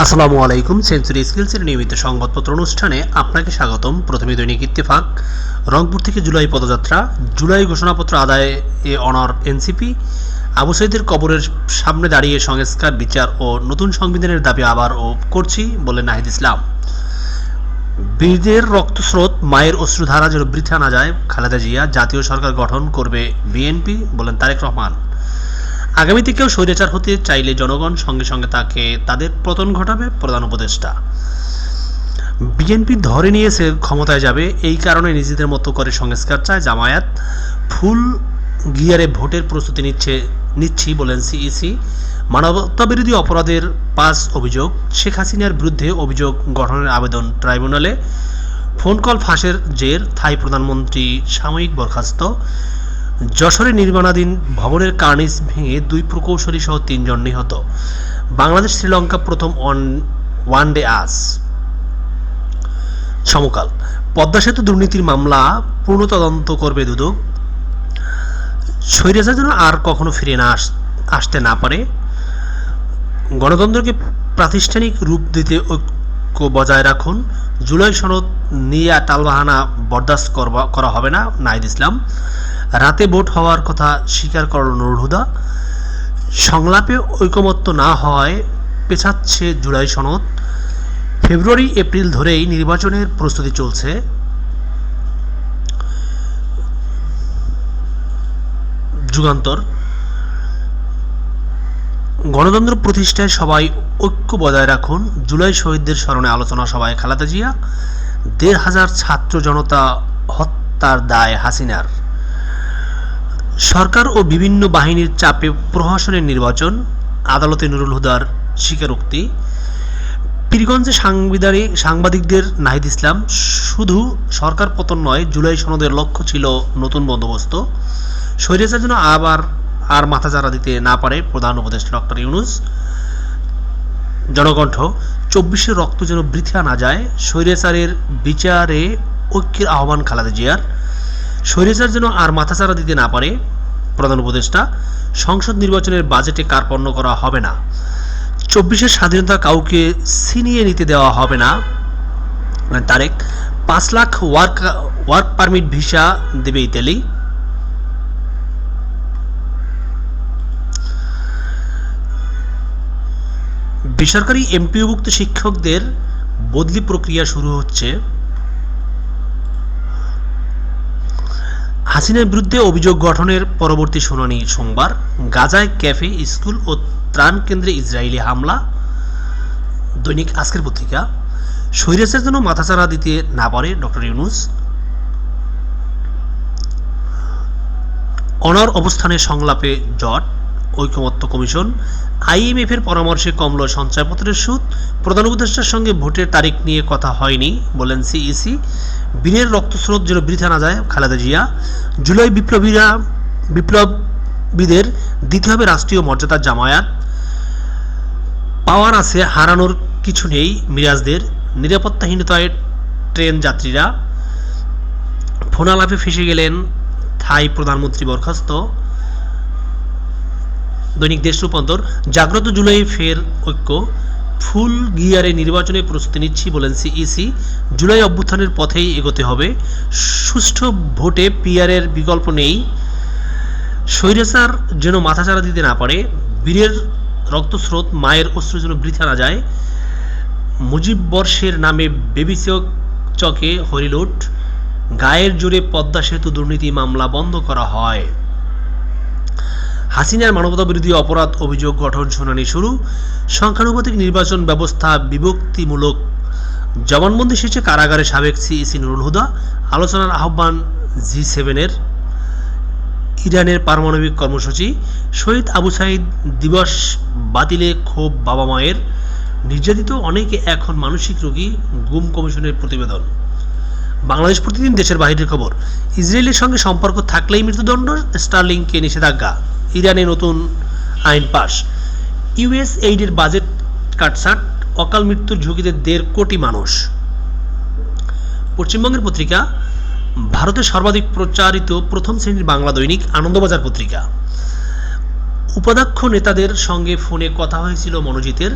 আসসালামু আলাইকুম সেঞ্চুরি স্কিলসের নিয়মিত সংবাদপত্র অনুষ্ঠানে আপনাকে স্বাগতম। প্রথমে দৈনিক ইত্তেফাক। রংপুর থেকে জুলাই পদযাত্রা, জুলাই ঘোষণাপত্র আদায়ে এ অনর এনসিপি আবু সাইদের কবরের সামনে দাঁড়িয়ে সংস্কার, বিচার ও নতুন সংবিধানের দাবি আবার ও করছি বলে নাহিদ ইসলাম। বীরদের রক্তস্রোত, মায়ের অশ্রুধারা যেন বৃথা না যায়, খালেদা জিয়া জাতীয় সরকার গঠন করবে বিএনপি, বলেন তারেক রহমান। আগামীতে কেউ স্বৈরাচার হতে চাইলে জনগণ সঙ্গে সঙ্গে তাকে তাদের পতন ঘটাবে প্রধান উপদেষ্টা। বিএনপি ধরে নিয়েছে ক্ষমতায় যাবে, এই কারণে নিজেদের মতো করে সংস্কার চায় জামায়াত। ফুল গিয়ারে ভোটের প্রস্তুতি নিচ্ছে, নিচ্ছি বলেন সিইসি। মানবতাবিরোধী অপরাধের পাঁচ অভিযোগ, শেখ হাসিনার বিরুদ্ধে অভিযোগ গঠনের আবেদন ট্রাইব্যুনালে। ফোন কল ফাঁসের জের, থাই প্রধানমন্ত্রী সাময়িক বরখাস্ত। যশোরে নির্মাণাধীন ভবনের কার্নিস ভেঙে দুই প্রকৌশলী সহ তিনজন নিহত। বাংলাদেশ শ্রীলঙ্কা প্রথম ওয়ান ওয়ান ডে আস সমকাল। পদ্মা সেতু দুর্নীতির মামলা, পূর্ণ তদন্ত করবে দুদক। স্বৈরাচার যেন আর কখনো ফিরে না আস- আসতে না পারে। গণতন্ত্রকে প্রাতিষ্ঠানিক রূপ দিতে ঐক্য বজায় রাখুন। জুলাই সনদ নিয়ে টালবাহানা বরদাস্ত করা হবে না নাইদ ইসলাম। রাতে ভোট হওয়ার কথা স্বীকার করল নুরুল হুদা। সংলাপে ঐকমত্য না হওয়ায় পেছাচ্ছে জুলাই সনদ। ফেব্রুয়ারি, এপ্রিল ধরেই নির্বাচনের প্রস্তুতি চলছে। যুগান্তর। গণতন্ত্র প্রতিষ্ঠায় সবাই ঐক্য বজায় রাখুন। জুলাই শহীদদের স্মরণে আলোচনা সভায় খালেদা জিয়া। দেড় হাজার ছাত্র জনতা হত্যার দায় হাসিনার। সরকার ও বিভিন্ন বাহিনীর চাপে প্রহসনের নির্বাচন, আদালতে নুরুল হুদার স্বীকারোক্তি। পীরগঞ্জে সাংবিধানিক সাংবাদিকদের নাহিদ ইসলাম, শুধু সরকার পতন নয়, জুলাই সনদের লক্ষ্য ছিল নতুন বন্দোবস্ত। স্বৈরাচার যেন আবার আর মাথাচাড়া দিতে না পারে প্রধান উপদেষ্টা ডক্টর ইউনুস। জনকণ্ঠ চব্বিশের রক্ত যেন বৃথা না যায়, স্বৈরাচারের বিচারে ঐক্যের আহ্বান খালেদা জিয়ার। স্বৈরাচার যেন আর মাথাচাড়া দিতে না পারে, প্রধান উপদেষ্টা, সংসদ নির্বাচনের বাজেটে কার্পণ্য করা হবে না। চব্বিশের স্বাধীনতা কাউকে ছিনিয়ে নিতে দেওয়া হবে না। তারেক, পাঁচ lakh work work permit visa দেবে ইতালি। বেসরকারি এমপিওভুক্ত শিক্ষকদের বদলি প্রক্রিয়া শুরু হচ্ছে। হাসিনার বিরুদ্ধে অভিযোগ গঠনের পরবর্তী শুনানি সোমবার। গাজায় ক্যাফে, স্কুল ও ত্রাণ কেন্দ্রে ইসরায়েলি হামলা। দৈনিক আজকের পত্রিকা সৈরাসের জন্য মাথাচাড়া দিতে না পারে ডক্টর ইউনুস। অনর অবস্থানের সংলাপে জট। ঐকমত্য কমিশন আইএমএফ এর পরামর্শে কমল সঞ্চয়পত্রের সুদ, প্রধান উপদেষ্টার সঙ্গে ভোটের তারিখ নিয়ে কথা হয়নি, বলেন সিইসি। বীরের রক্তস্রোত যেন বৃথা না যায়, খালেদা জিয়া। জুলাই বিপ্লবীরা, বিপ্লবীদের দিতে হবে রাষ্ট্রীয় মর্যাদার জামায়াত। পাওয়ার আছে, হারানোর কিছু নেই মিরাজদের। নিরাপত্তাহীনতায় ট্রেন যাত্রীরা। ফোনালাপে ফেসে গেলেন থাই প্রধানমন্ত্রী বরখাস্ত। দৈনিক দেশ রূপান্তর, জাগ্রত জুলাই ফের ঐক্য, ফুল গিয়ারে নির্বাচনে প্রস্তুতি নিচ্ছি বলেন সিইসি। জুলাই অভ্যুত্থানের পথেই এগোতে হবে। সুষ্ঠু ভোটে পিয়ারের বিকল্প নেই। স্বৈরাচার যেন মাথাচাড়া দিতে না পারে, বীরের রক্তস্রোত, মায়ের অশ্রু যেন বৃথা না যায়। মুজিব বর্ষের নামে বেবি চকে হরিলুট। গায়ের জোরে পদ্মা সেতু দুর্নীতি মামলা বন্ধ করা হয়। হাসিনার মানবতা বিরোধী অপরাধ অভিযোগ গঠন শুনানি শুরু। সংখ্যানুপাতিক নির্বাচন ব্যবস্থা বিভক্তিমূলক। জবানবন্দি শেষে কারাগারে সাবেক সিইসি নুরুল হুদা, আলোচনার আহ্বান জি সেভেনের ইরানের পারমাণবিক কর্মসূচি, শহীদ আবু সাইদ দিবস বাতিলে ক্ষোভ বাবা মায়ের। নির্যাতিত অনেকে এখন মানসিক রোগী, গুম কমিশনের প্রতিবেদন। বাংলাদেশ প্রতিদিন দেশের বাইরের খবর। ইসরায়েলের সঙ্গে সম্পর্ক থাকলেই মৃত্যুদণ্ড, স্টার্লিংকে নিষেধাজ্ঞা। ইরানে নতুন আইন পাশ। ইউএস এইডের বাজেট কাটছাট, অকাল মৃত্যুর ঝুঁকিতে দেড় কোটি মানুষ। পশ্চিমবঙ্গের পত্রিকা, ভারতের সর্বাধিক প্রচারিত প্রথম শ্রেণির বাংলা দৈনিক আনন্দবাজার পত্রিকা। উপাধ্যক্ষ নেতাদের সঙ্গে ফোনে কথা হয়েছিল মনোজিতের।